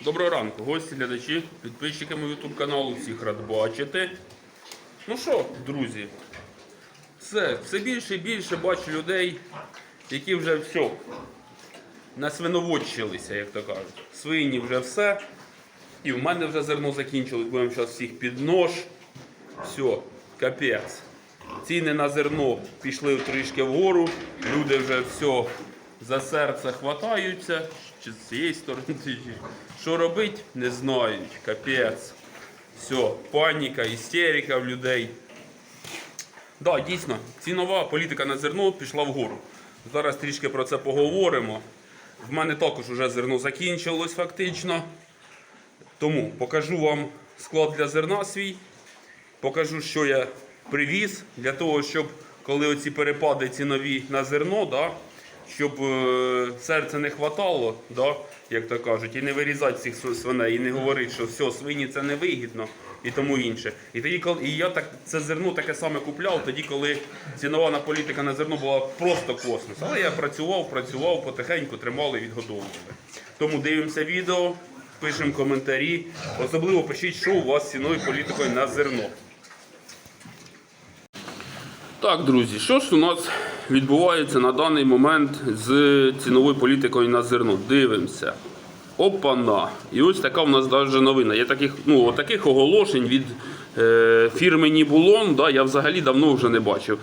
Доброго ранку, гості, глядачі, підписчики мого YouTube каналу, всіх рад бачити. Ну що, друзі, все, все більше і більше бачу людей, які вже все насвиноводчилися, як то кажуть. Свині вже все. І в мене вже зерно закінчилось, будемо зараз всіх під нож. Все, капець. Ціни на зерно пішли трішки вгору, люди вже все за серце хватаються, чи з цієї сторони, що робити, не знають. Капець. Все, паніка, істерика в людей. Так, да, дійсно, цінова політика на зерно пішла вгору. Зараз трішки про це поговоримо. В мене також вже зерно закінчилось фактично. Тому покажу вам склад для зерна свій, покажу, що я привіз, для того, щоб коли оці перепади цінові на зерно, да, щоб е, серце не хватало, да, як то кажуть, і не вирізати цих свиней, і не говорити, що все, свині це не вигідно і тому інше. І тоді, коли і я так це зерно таке саме купляв, тоді, коли цінова політика на зерно була просто космос. Але я працював, працював, потихеньку тримали, відгодовували. Тому дивимося відео, пишемо коментарі. Особливо пишіть, що у вас з ціною політикою на зерно. Так, друзі, що ж у нас відбувається на даний момент з ціновою політикою на зерно? Дивимося. Опана. І ось така в нас навіть новина. Є таких, ну, таких оголошень від е, фірми Нібулон, да, я взагалі давно вже не бачив.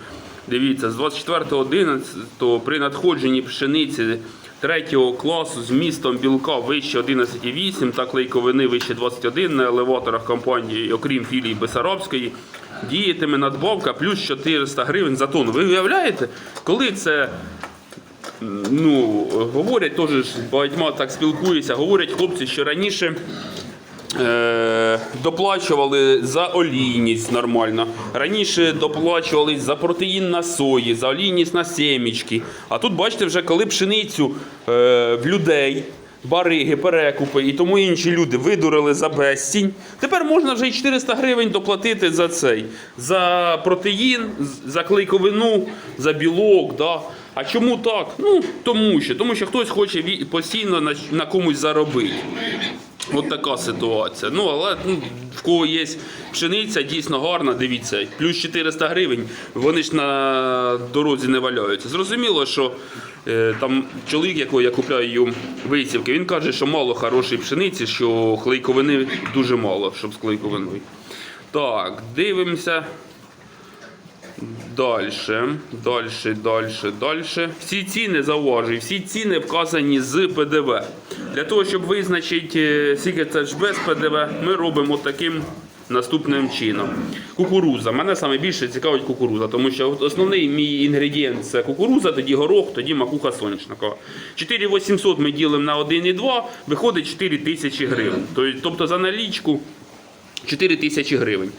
Дивіться, з 24.11 при надходженні пшениці третього класу з містом білка вище 11,8 та клейковини вище 21 на елеваторах компанії, окрім філії Бесарабської, діятиме надбавка плюс 400 гривень за тонну. Ви уявляєте, коли це ну, говорять теж багатьма так спілкуюся, говорять хлопці, що раніше доплачували за олійність нормально. Раніше доплачували за протеїн на сої, за олійність на семічки. А тут, бачите, вже коли пшеницю е, в людей. Бариги, перекупи і тому інші люди видурили за безцінь. Тепер можна вже й 400 гривень доплатити за цей, за протеїн, за клейковину, за білок. Да. А чому так? Ну тому що, тому що хтось хоче постійно на, на комусь заробити. От така ситуація. Ну, але ну, в кого є пшениця, дійсно гарна, дивіться, плюс 400 гривень, вони ж на дорозі не валяються. Зрозуміло, що е, там чоловік, якого я купляю висівки, він каже, що мало хорошої пшениці, що клейковини дуже мало, щоб з клейковиною. Так, дивимося. Дальше, дальше, дальше, дальше. Всі ціни зауважую, всі ціни вказані з ПДВ. Для того, щоб визначити, е, скільки це ж без ПДВ, ми робимо таким наступним чином. Кукуруза. Мене саме більше цікавить кукуруза, тому що основний мій інгредієнт це кукуруза, тоді горох, тоді макуха соняшникова. 4800 ми ділимо на 1,2, виходить 4 тисячі гривень. Тобто за налічку 4 тисячі гривень.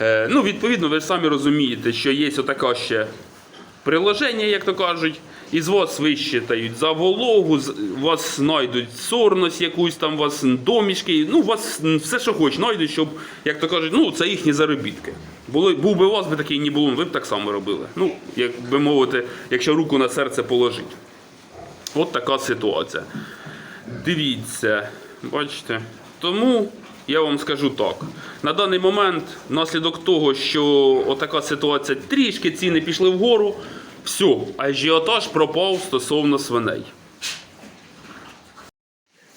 Е, ну, відповідно, ви ж самі розумієте, що є отака ще приложення, як то кажуть, і з вас вищитають за вологу, вас знайдуть сорність якусь там, вас домішки, ну, вас все, що хоч, знайдуть, щоб, як то кажуть, ну, це їхні заробітки. Були, був би у вас би такий не було, ви б так само робили. Ну, як би мовити, якщо руку на серце положить. От така ситуація. Дивіться, бачите. Тому я вам скажу так. На даний момент, внаслідок того, що отака ситуація трішки ціни пішли вгору, все, ажіотаж пропав стосовно свиней.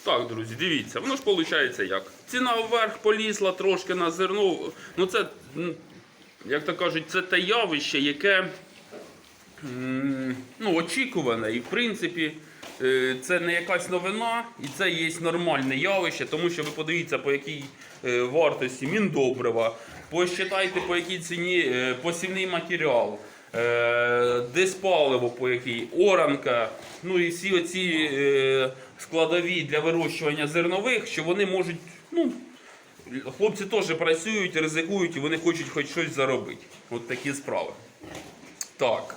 Так, друзі, дивіться, воно ж виходить як. Ціна вверх полізла трошки на зерно. Ну це, як то кажуть, це те явище, яке ну, очікуване. І в принципі, це не якась новина, і це є нормальне явище, тому що ви подивіться, по якій е, вартості міндобрива, посчитайте, по якій ціні е, посівний матеріал. е, Диспаливо по якій, оранка, ну і всі оці е, складові для вирощування зернових, що вони можуть, ну, хлопці теж працюють, ризикують і вони хочуть хоч щось заробити. От такі справи. Так,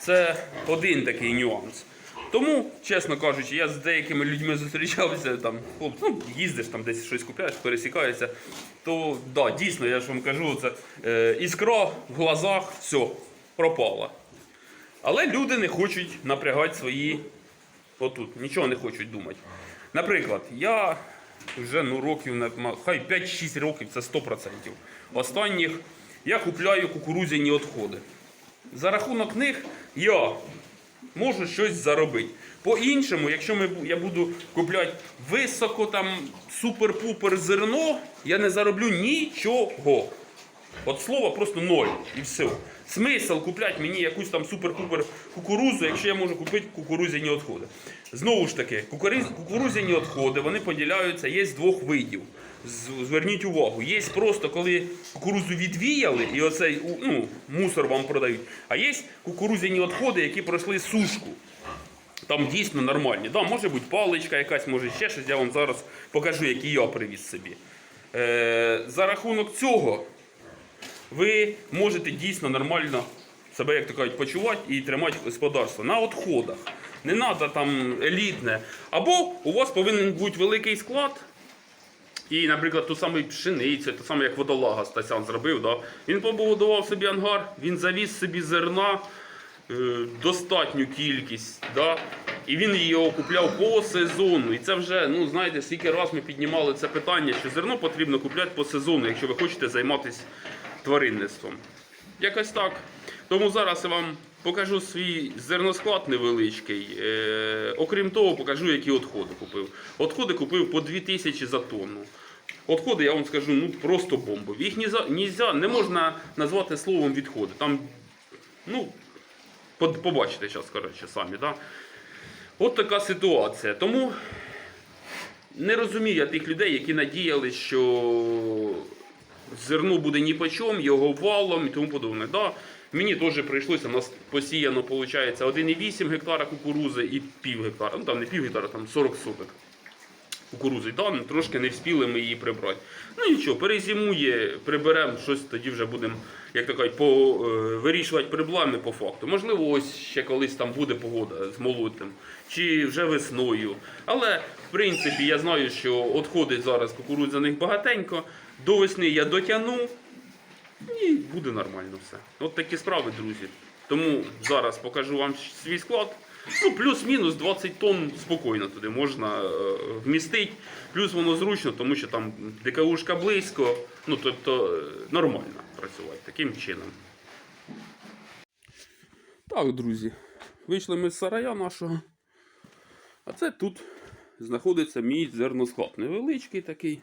це один такий нюанс. Тому, чесно кажучи, я з деякими людьми зустрічався, там, ну, їздиш там десь щось купляєш, пересікаєшся, то да, дійсно, я ж вам кажу, це е, іскра в глазах, все, пропала. Але люди не хочуть напрягати свої отут, нічого не хочуть думати. Наприклад, я вже ну, років, хай 5-6 років, це 100%. Останніх я купляю кукурудзяні відходи. За рахунок них я можу щось заробити. По-іншому, якщо ми, я буду купляти високо там супер-пупер зерно, я не зароблю нічого. От слова просто ноль і все. Смисл купляти мені якусь там супер-пупер кукурузу, якщо я можу купити кукурузяні відходи. Знову ж таки, кукурузяні відходи вони поділяються, є з двох видів. Зверніть увагу, є просто коли кукурузу відвіяли і оцей ну, мусор вам продають. А є кукурузяні відходи, які пройшли сушку. Там дійсно нормальні. Да, може бути паличка якась, може ще щось. Я вам зараз покажу, які я привіз собі. Е, за рахунок цього ви можете дійсно нормально себе, як то кажуть, почувати і тримати господарство на відходах. Не треба там елітне. Або у вас повинен бути великий склад. І, наприклад, ту саму пшеницю, ту саму, як водолага Стасян зробив. Да? Він побудував собі ангар, він завіз собі зерна е, достатню кількість. Да? І він його купляв по сезону. І це вже, ну знаєте, скільки раз ми піднімали це питання, що зерно потрібно купляти по сезону, якщо ви хочете займатися тваринництвом. Якось так. Тому зараз я вам покажу свій зерносклад невеличкий. Е, окрім того, покажу, які відходи купив. Відходи купив по 2000 за тонну. Відходи, я вам скажу, ну просто бомбові. Їх нельзя, нельзя, не можна назвати словом відходи. Там, ну, по- побачите зараз, коротше, самі. Да? От така ситуація. Тому не розумію я тих людей, які надіяли, що зерно буде ні по чому, його валом і тому подобне. Да, мені теж прийшлося, у нас посіяно, виходить, 1,8 гектара кукурузи і пів гектара. Ну там не пів гектара, там 40 соток кукурузи. Да, трошки не вспіли ми її прибрати. Ну нічого, перезимує, приберемо, щось тоді вже будемо, як то кажуть, по, е, вирішувати проблеми по факту. Можливо, ось ще колись там буде погода з молотим, чи вже весною. Але в принципі я знаю, що відходить зараз кукурудзяних багатенько. До весни я дотягну. І буде нормально все. От такі справи, друзі. Тому зараз покажу вам свій склад. Ну, плюс-мінус 20 тонн спокійно туди можна е, вмістити. Плюс воно зручно, тому що там ДКУшка близько. Ну, тобто е, нормально працювати таким чином. Так, друзі. Вийшли ми з сарая нашого. А це тут знаходиться мій зерносклад. Невеличкий такий.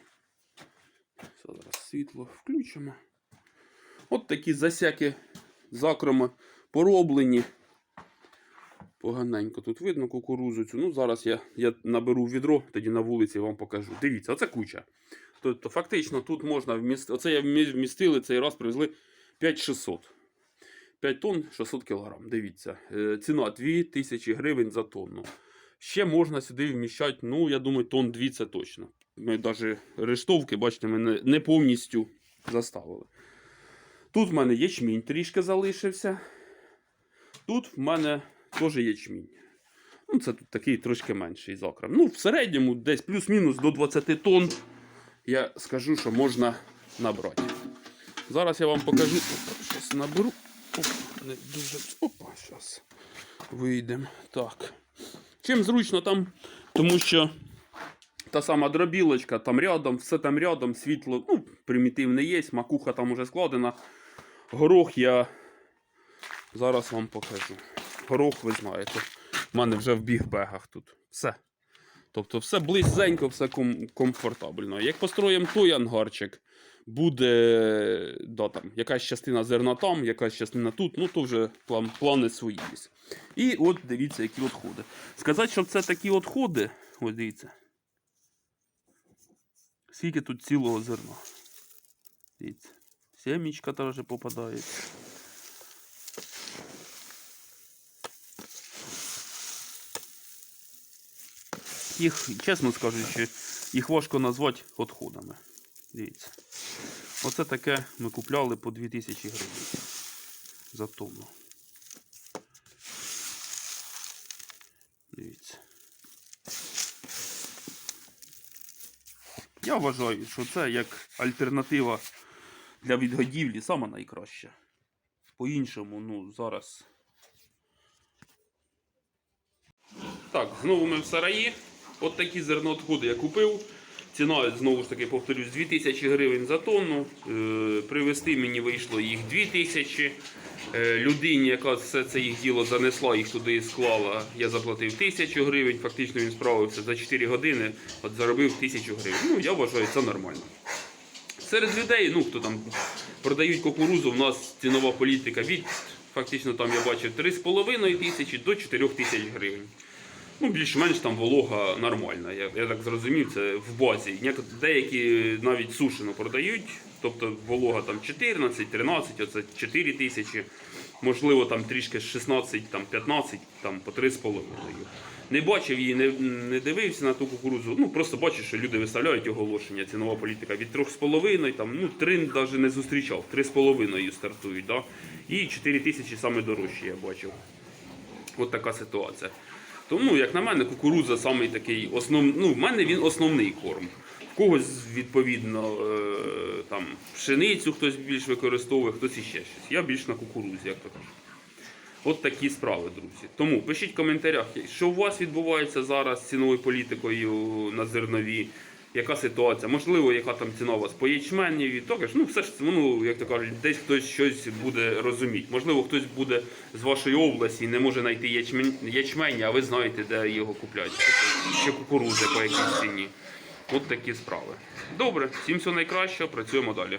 Зараз світло включимо. От такі засяки закроми пороблені. Поганенько тут видно кукурузу цю. Ну, зараз я, я наберу відро, тоді на вулиці вам покажу. Дивіться, оце куча. Тобто, фактично, тут можна вмістити. Оце я вмістили цей раз привезли 5600. 5 тонн 600 кг. Дивіться. Е, Ціна 2000 гривень за тонну. Ще можна сюди вміщати, ну, я думаю, тонн 2 це точно. Ми навіть рештовки, бачите, ми не, повністю заставили. Тут в мене ячмінь трішки залишився. Тут в мене теж ячмінь. Ну, це тут такий трошки менший закрем. Ну, в середньому десь плюс-мінус до 20 тонн. Я скажу, що можна набрати. Зараз я вам покажу. Зараз наберу. Опа, не дуже. Опа, зараз вийдемо. Так. Чим зручно там, тому що та сама дробілочка там рядом, все там рядом, світло, ну, примітивне є, макуха там уже складена. Горох я зараз вам покажу. Горох, ви знаєте, в мене вже в бігбегах тут. Все. Тобто все близенько, все ком- комфортабельно. Як построїмо той ангарчик, буде да, там, якась частина зерна там, якась частина тут, ну то вже план, плани свої є. І от дивіться, які відходи. Сказати, що це такі відходи, ось дивіться. Скільки тут цілого зерна. Дивіться. Семічка теж попадається. Їх, чесно скажучи, їх важко назвати відходами. Дивіться. Оце таке ми купляли по 2000 гривень за тонну. Дивіться. Я вважаю, що це як альтернатива для відгодівлі сама найкраща. По-іншому, ну, зараз. Так, знову ми в сараї. От такі зерноотходи я купив. ціна, знову ж таки, повторюсь, 2000 гривень за тонну. Е, Привезти мені вийшло їх 2000. Е, Людині, яка все це їх діло занесла, їх туди склала, я заплатив 1000 гривень. Фактично він справився за 4 години, от заробив 1000 гривень. Ну, я вважаю, це нормально. Серед людей, ну хто там продають кукурузу, у нас цінова політика від фактично там я бачив 3,5 тисячі до 4 тисяч гривень. Ну, більш-менш там волога нормальна. Я, я так зрозумів, це в базі. Деякі навіть сушену продають, тобто волога там 14, 13, оце 4 тисячі. Можливо, там трішки 16, там 15, там по 3,5 дають. Не бачив її, не, не дивився на ту кукурузу. Ну просто бачиш, що люди виставляють оголошення, цінова політика від 3,5, там, ну 3 навіть не зустрічав, 3,5 стартують, да? і 4 тисячі саме я бачив. От така ситуація. Тому, як на мене, кукурудза самий такий основ... ну, в мене він основний корм. В когось, відповідно, е, там, пшеницю хтось більш використовує, хтось іще щось. Я більш на кукурудзі, як то кажуть. От такі справи, друзі. Тому пишіть в коментарях, що у вас відбувається зараз з ціновою політикою на зернові, яка ситуація, можливо, яка там ціна у вас по ячменів, також, ну все ж ну, як то кажуть, десь хтось щось буде розуміти. Можливо, хтось буде з вашої області і не може знайти ячмень, ячмень, а ви знаєте, де його купляти. Ще кукурудзи по якійсь ціні. От такі справи. Добре, всім всього найкращого, працюємо далі.